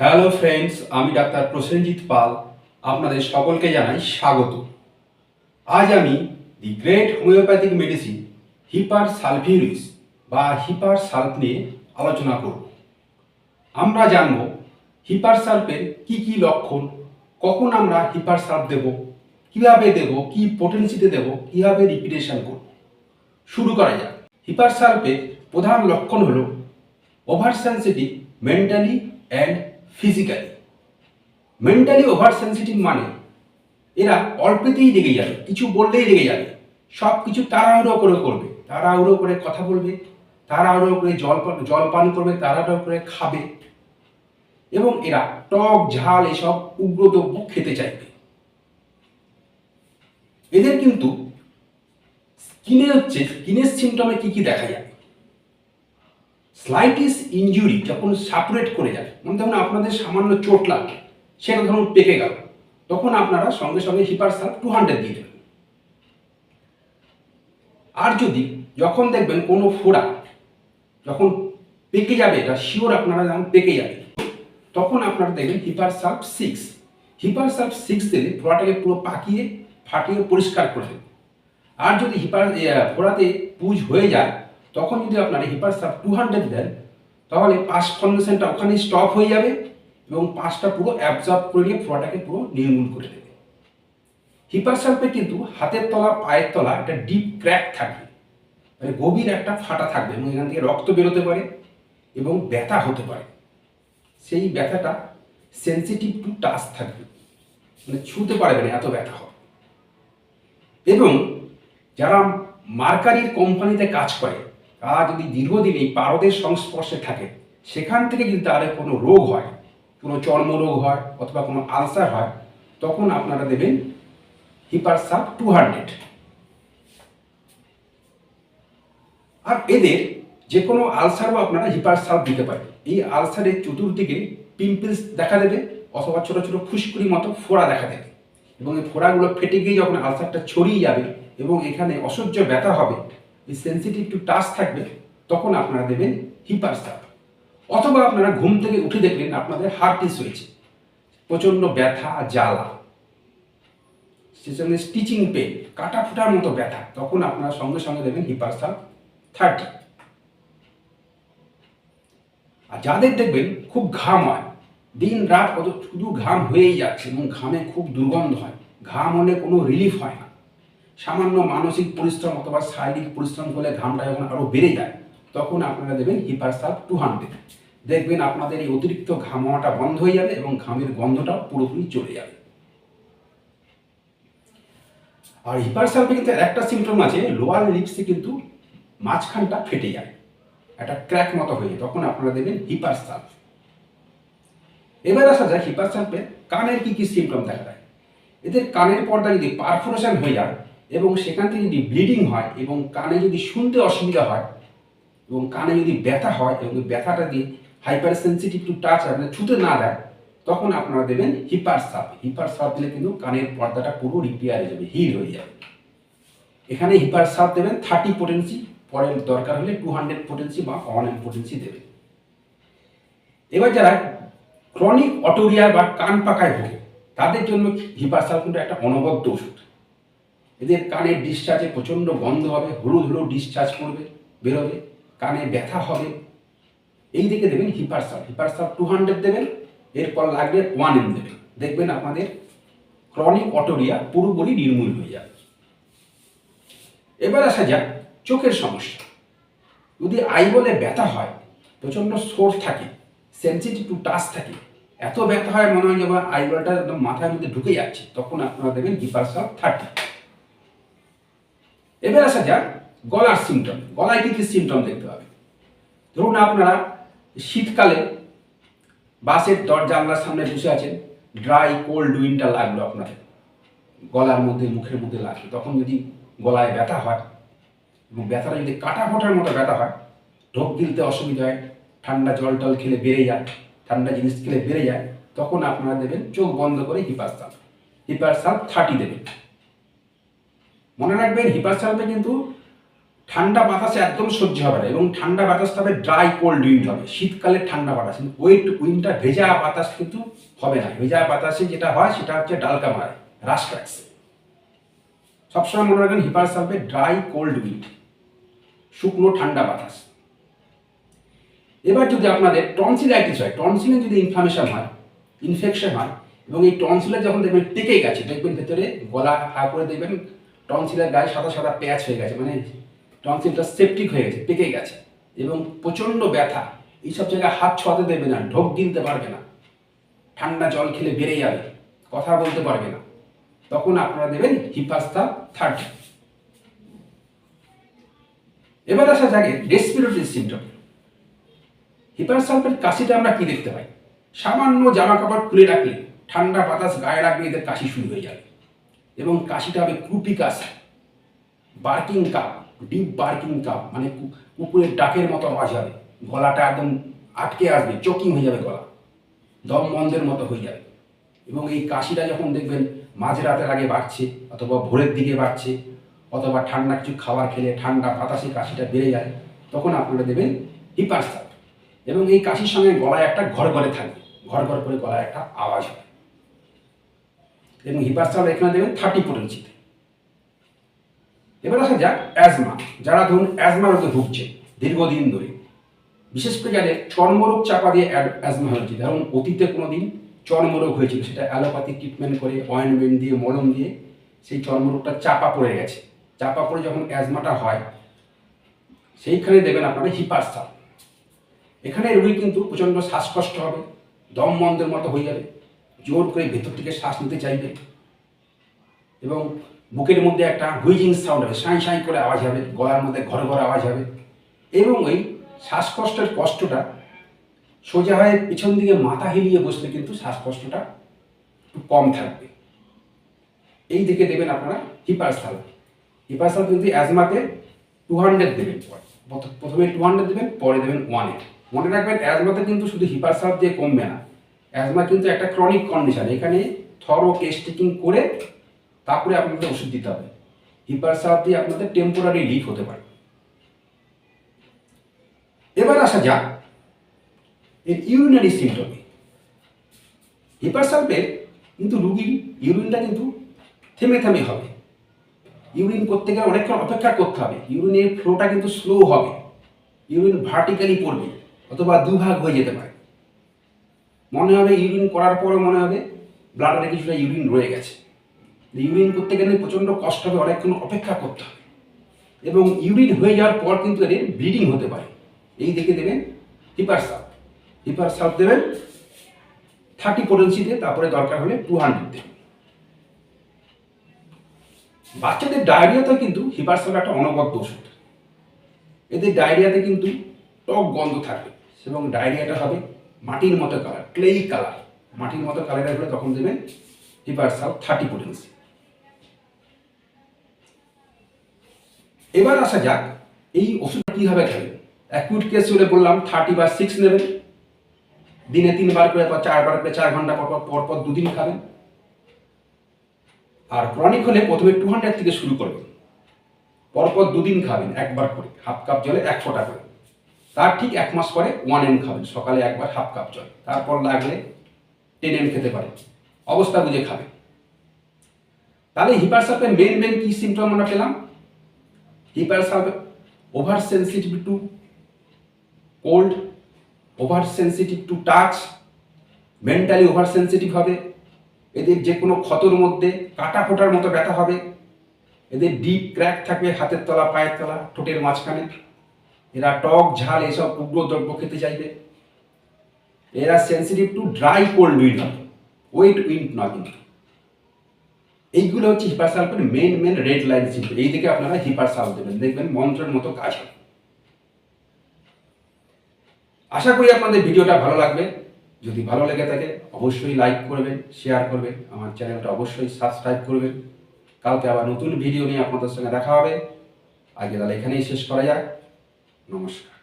Hello friends আমি doctor Prosenjit Pal, আপনাদের সকলকে জানাই স্বাগত। আজ আমি the great homeopathic medicine hepar sulphuris বা হিপার সালফ নিয়ে আলোচনা করব। আমরা জানব হিপার সালফের কি কি লক্ষণ, কখন আমরা হিপার সালফ দেব, কীভাবে দেব, কি পোটেন্সিতে দেব, কীভাবে রিপিটেশন করব। শুরু করা যাক। হিপার সালফের প্রধান লক্ষণ হলো over sensitive mentally and physically mentally over sensitive মানে এরা অল্পেতেই রেগে যাবে, কিছু বললেই রেগে যাবে সব কিছু তাড়াহুড়ো করে করবে, তাড়াহুড়ো করে কথা বলবে, তাড়াহুড়ো করে জল জল পান করবে, তাড়াহুড়ো করে খাবে। এবং এরা টক, ঝাল এসব উগ্রদ্রব্য খেতে চাইবে। এদের কিন্তু স্কিনে হচ্ছে স্কিনের সিমটমে কি কি দেখা যায়? স্লাইটিস ইনজুরি যখন সাপারেট করে যায় মানে ধরুন আপনাদের সামান্য চোট লাগে সেটা ধরুন পেকে গেল, তখন আপনারা সঙ্গে সঙ্গে হিপার সাল টু হান্ড্রেড দিয়ে দেবেন। আর যদি যখন দেখবেন কোনো ফোড়া যখন পেকে যাবে, এটা শিওর আপনারা যখন পেকে যাবে, তখন আপনারা দেখবেন hepar sulph six hepar sulph six দিলে ফোড়াটাকে পুরো পাকিয়ে, ফাটিয়ে পরিষ্কার করে দেবে আর যদি হিপার ফোড়াতে পুজ হয়ে যায় তখন যদি আপনারা হিপার সাপ টু হান্ড্রেড দেন, তাহলে পাস ফর্মেশনটা ওখানে স্টপ হয়ে যাবে এবং পাসটা পুরো অ্যাবজর্ব করে নিয়ে ফোড়াটাকে পুরো নির্মূল করে দেবে। হিপার সাল্পে কিন্তু হাতের তলা, পায়ের তলা একটা ডিপ ক্র্যাক থাকবে মানে গভীর একটা ফাটা থাকবে এবং এখান থেকে রক্ত বেরোতে পারে এবং ব্যথা হতে পারে। সেই ব্যথাটা সেন্সিটিভ টু টাচ থাকবে। মানে ছুঁতে পারবে না, এত ব্যথা হবে। এবং যারা মার্কারির কোম্পানিতে কাজ করে তারা যদি দীর্ঘদিন এই পারদের সংস্পর্শে থাকে, সেখান থেকে যদি তাদের কোনো রোগ হয়, কোনো চর্মরোগ হয় অথবা কোনো আলসার হয়, তখন আপনারা দেবেন হিপারসাপ টু হান্ড্রেড। আর এদের যে কোনো আলসারও আপনারা হিপারসাপ দিতে পারেন। এই আলসারের চতুর্দিকে পিম্পলস দেখা দেবে অথবা ছোট ছোট খুশকুড়ি মতো ফোড়া দেখা দেবে। এবং এই ফোড়াগুলো ফেটে গিয়ে যখন আলসারটা ছড়িয়ে যাবে এবং এখানে অসহ্য ব্যথা হবে সেন্সিটিভ টু টাচ থাকবে, তখন আপনারা দেবেন হিপারসাপ অথবা আপনারা ঘুম থেকে উঠে দেখলেন আপনাদের হার্টিস হয়েছে। প্রচণ্ড ব্যথা, জ্বালা। সেজন্য স্টিচিং পেন কাটা ফুটার মতো ব্যথা, তখন আপনারা সঙ্গে সঙ্গে দেবেন হিপারসাপ থার্টি আর যাদের দেখবেন খুব ঘাম হয়, দিন রাত কত শুধু ঘাম হয়েই যাচ্ছে এবং ঘামে খুব দুর্গন্ধ হয়, ঘাম হলে কোনো রিলিফ হয় না। সামান্য মানসিক পরিশ্রম অথবা শারীরিক পরিশ্রম করলে ঘামটা যখন আরও বেড়ে যায়, তখন আপনারা দেবেন হিপারসাপ টু হান্ড্রেড দেখবেন আপনাদের এই অতিরিক্ত ঘাম হওয়াটা বন্ধ হয়ে যাবে এবং ঘামের গন্ধটাও পুরোপুরি চলে যাবে। আর হিপারসালফে কিন্তু একটা সিমটম আছে লোয়ার লিপসে কিন্তু মাঝখানটা ফেটে যায়, একটা ক্র্যাক মতো হয়ে যায়, তখন আপনারা দেবেন হিপারসালফ এবার আসা যায় হিপারসালফের কানের কি কি সিমটম দেখা যায় এদের কানের পর্দা যদি পারফোরেশন হয়ে যায় এবং সেখান থেকে যদি ব্লিডিং হয় এবং কানে যদি শুনতে অসুবিধা হয় এবং কানে যদি ব্যথা হয় এবং ব্যথাটা দিয়ে হাইপার সেন্সিটিভ টু টাচ আপনার ছুতে না দেয়, তখন আপনারা দেবেন হিপার সাপ হিপার সাপ দিলে কিন্তু কানের পর্দাটা পুরো রিপেয়ার হয়ে যাবে হিল হয়ে যাবে। এখানে হিপার সাপ দেবেন থার্টি পোটেন্সি পরে দরকার হলে টু হান্ড্রেড পোটেন্সি বা ওয়ান এম পোটেন্সি দেবেন। এবার যারা ক্রনিক অটোরিয়া বা কান পাকায় ভোগে, তাদের জন্য হিপার সাপ কিন্তু একটা অনবদ্য ওষুধ। এদের কানের ডিসচার্জে প্রচণ্ড গন্ধ হবে, হলুদ হলুদ ডিসচার্জ করবে, বেরোবে, কানে ব্যথা হবে। এই দিকে দেবেন হিপারসাপ হিপারসাপ টু হান্ড্রেড দেবেন, এরপর লাগবে ওয়ান এম দেবেন। দেখবেন আপনাদের ক্রনিক অটোরিয়া পুরোপুরি নির্মূল হয়ে যাবে। এবার আসা যাক চোখের সমস্যা। যদি আইবলে ব্যথা হয়, প্রচণ্ড সোর থাকে সেন্সিটিভ টু টাচ থাকে, এত ব্যথা হয় মনে হয় যে আইবলটা একদম মাথার মধ্যে ঢুকে যাচ্ছে, তখন আপনারা দেবেন হিপারসাপ থার্টি এবার আসা যাক, গলার সিমটম গলায় কি কি সিমটম দেখতে হবে ধরুন আপনারা শীতকালে বাসের দরজা জানলার সামনে বসে আছেন ড্রাই কোল্ড উইন্টার লাগল আপনাদের। গলার মধ্যে, মুখের মধ্যে লাগল। তখন যদি গলায় ব্যথা হয় এবং ব্যথাটা যদি কাটা ফোটার মতো ব্যথা হয়, ঢোক গিলতে অসুবিধা হয়, ঠান্ডা জল টল খেলে বেড়ে যায়, ঠান্ডা জিনিস খেলে বেড়ে যায়, তখন আপনারা দেবেন চোখ বন্ধ করে হিপারসাল হিপারসাল থার্টি দেবেন। মনে রাখবেন হিপার হিপারসালটা কিন্তু ঠান্ডা বাতাসে একদম সহ্য হবে না এবং ঠান্ডা বাতাসটা হবে ড্রাই কোল্ড উইন্ড হবে। শীতকালে ঠান্ডা বাতাস, কিন্তু ওয়েট উইন্ডটা ভেজা বাতাস কিন্তু হবে না। ভেজা বাতাসে যেটা হয়, সেটা হচ্ছে ডালকা মারায় রাস ক্র্যাক্স সবসময় মনে রাখবেন হিপার সালফে ড্রাই কোল্ড উইন্ড শুকনো, ঠান্ডা বাতাস। এবার যদি আপনাদের টনসিলাইটিস হয় টনসিলে যদি ইনফ্লামেশন হয় ইনফেকশন হয়, এবং এই টনসিলে যখন দেখবেন টেকে গেছে, দেখবেন ভেতরে গলা হা করে দেখবেন টনসিলের গায়ে সাদা সাদা প্যাচ হয়ে গেছে মানে টনসিলটা সেপটিক হয়ে গেছে, পেকে গেছে। এবং প্রচণ্ড ব্যথা, এইসব জায়গায় হাত ছোঁয়াতে দেবে না, ঢোক গিলতে পারবে না। ঠান্ডা জল খেলে বেড়ে যাবে, কথা বলতে পারবে না। তখন আপনারা দেবেন হিপাস্তা থার্টি এবার আসা যাকে রেসপিরেটরি সিমটম হিপারসালফের কাশিটা আমরা কি দেখতে পাই? সামান্য জামা কাপড় খুলে রাখলে, ঠান্ডা বাতাস গায়ে রাখলে এদের কাশি শুরু হয়ে যাবে। এবং কাশিটা হবে ক্রুপি কাশি। Barking cough, deep barking cough মানে কুকুরের ডাকের মতো আওয়াজ হবে। গলাটা একদম আটকে আসবে, চকিং হয়ে যাবে গলা। দম বন্ধের মতো হয়ে যাবে। এবং এই কাশিটা যখন দেখবেন মাঝরাতের আগে বাড়ছে, অথবা ভোরের দিকে বাড়ছে, অথবা ঠান্ডা কিছু খাবার খেলে ঠান্ডা বাতাসে কাশিটা বেড়ে যায়, তখন আপনারা দেবেন হিপারসাপ এবং এই কাশির সঙ্গে গলায় একটা ঘর ঘরে থাকবে। ঘর ঘর করে গলায় একটা আওয়াজ হবে। এবং হিপারসাপ এখানে দেবেন থার্টি পোটেন্সিতে এবার আসা যাক অ্যাজমা যারা ধরুন অ্যাজমা রোগে ভুগছে দীর্ঘদিন ধরে, বিশেষ করে যাদের চর্মরোগ চাপা দিয়ে অ্যাজমা হয়েছে ধরুন অতীতে কোনো দিন চর্মরোগ হয়েছিল, সেটা অ্যালোপ্যাথিক ট্রিটমেন্ট করে অয়েনমেন্ট দিয়ে, মলম দিয়ে সেই চর্মরোগটা চাপা পড়ে গেছে। চাপা পড়ে যখন অ্যাজমাটা হয়, সেইখানে দেবেন আপনারা হিপারসাল এখানে রোগী কিন্তু প্রচণ্ড শ্বাসকষ্ট হবে, দম বন্ধের মতো হয়ে যাবে। জোর করে ভেতর থেকে শ্বাস নিতে চাইবে। এবং বুকের মধ্যে একটা হুইজিং সাউন্ড হবে, সাঁই সাঁই করে আওয়াজ হবে, গলার মধ্যে ঘর ঘর আওয়াজ হবে। এবং ওই শ্বাসকষ্টের কষ্টটা সোজা হয়ে পিছন দিকে মাথা হিলিয়ে বসলে কিন্তু শ্বাসকষ্টটা একটু কম থাকবে। এই দিকে দেবেন আপনারা হিপারসাল। হিপারসাল কিন্তু অ্যাজমাতে টু হান্ড্রেড দেবেন প্রথমে টু হান্ড্রেড দেবেন, পরে দেবেন ওয়ানে মনে রাখবেন অ্যাজমাতে কিন্তু শুধু হিপারসাল দিয়ে কমবে না। অ্যাজমা কিন্তু একটা ক্রনিক কন্ডিশন এখানে থরো টেস্টিং করে তারপরে আপনাদের ওষুধ দিতে হবে। হিপারসাল দিয়ে আপনাদের টেম্পোরারি লিক হতে পারে। এবার আসা যাক এর ইউরিনারি সিমটমে হিপারসালফের কিন্তু রুগীর ইউরিনটা কিন্তু থেমে থেমে হবে। ইউরিন করতে গেলে অনেকক্ষণ অপেক্ষা করতে হবে। ইউরিনের ফ্লোটা কিন্তু স্লো হবে। ইউরিন ভার্টিক্যালি পড়বে, অথবা দুভাগ হয়ে যেতে পারে। মনে হবে ইউরিন করার পরে মনে হবে ব্লাডারে কিছুটা ইউরিন রয়ে গেছে। ইউরিন করতে গেলে প্রচণ্ড কষ্ট হবে, অনেকক্ষণ অপেক্ষা করতে হবে। এবং ইউরিন হয়ে যাওয়ার পর কিন্তু এদের ব্লিডিং হতে পারে। এই দেখে দেবেন হিপার সাপ হিপার সাপ দেবেন থার্টি পোটেন্সিতে তারপরে দরকার হলে টু হান্ড্রেড দেবেন। বাচ্চাদের ডায়রিয়াতে কিন্তু হিপার সাপ একটা অনবদ্য ওষুধ। এদের ডায়রিয়াতে কিন্তু টক গন্ধ থাকবে এবং ডায়রিয়াটা হবে মাটির মতো কালার ক্লেই কালার মাটির মতো কালারের হলে তখন দেবেন হিপার সাপ থার্টি পোটেন্সি এবার আসা যাক, এই ওষুধটা কীভাবে খাবেন অ্যাকুইট কেস হলে বললাম থার্টি বা সিক্স নেবেন। দিনে তিনবার করে বা চারবার করে চার ঘণ্টা পর পর পর দুদিন খাবেন। আর ক্রনিক হলে প্রথমে টু হান্ড্রেড থেকে শুরু করবেন। পরপর দুদিন খাবেন, একবার করে। হাফ কাপ জলে এক ফোঁটা করে। তার ঠিক এক মাস পরে ওয়ান এম খাবেন, সকালে একবার হাফ কাপ জল। তারপর লাগলে টেন এম খেতে পারেন। অবস্থা বুঝে খাবে। তাহলে হিপারসাপের মেন মেন কি সিমটম আমরা পেলাম? Hepar sulph over sensitive to cold over sensitive to touch mentally over sensitive হবে। এদের যে কোনো ক্ষতর মধ্যে কাটা ফোটার মতো ব্যথা হবে। এদের ডিপ ক্র্যাক থাকবে হাতের তলা, পায়ের তলা, ঠোঁটের মাঝখানে। এরা টক ঝাল এসব উগ্র দ্রব্য খেতে চাইবে। এরা sensitive to dry cold wind হবে। ওয়েট উইন্ড না কিন্তু এইগুলো হচ্ছে হিপারসালফের মেন মেন রেড লাইন ছিল এই দিকে আপনারা হিপারসাল দেবেন। দেখবেন মন্ত্রের মতো কাজ হবে। আশা করি আপনাদের ভিডিওটা ভালো লাগবে। যদি ভালো লেগে থাকে, অবশ্যই লাইক করবেন শেয়ার করবেন। আমার চ্যানেলটা অবশ্যই সাবস্ক্রাইব করবেন। কালকে আবার নতুন ভিডিও নিয়ে আপনাদের সঙ্গে দেখা হবে। আজকে তাহলে এখানেই শেষ করা যাক। নমস্কার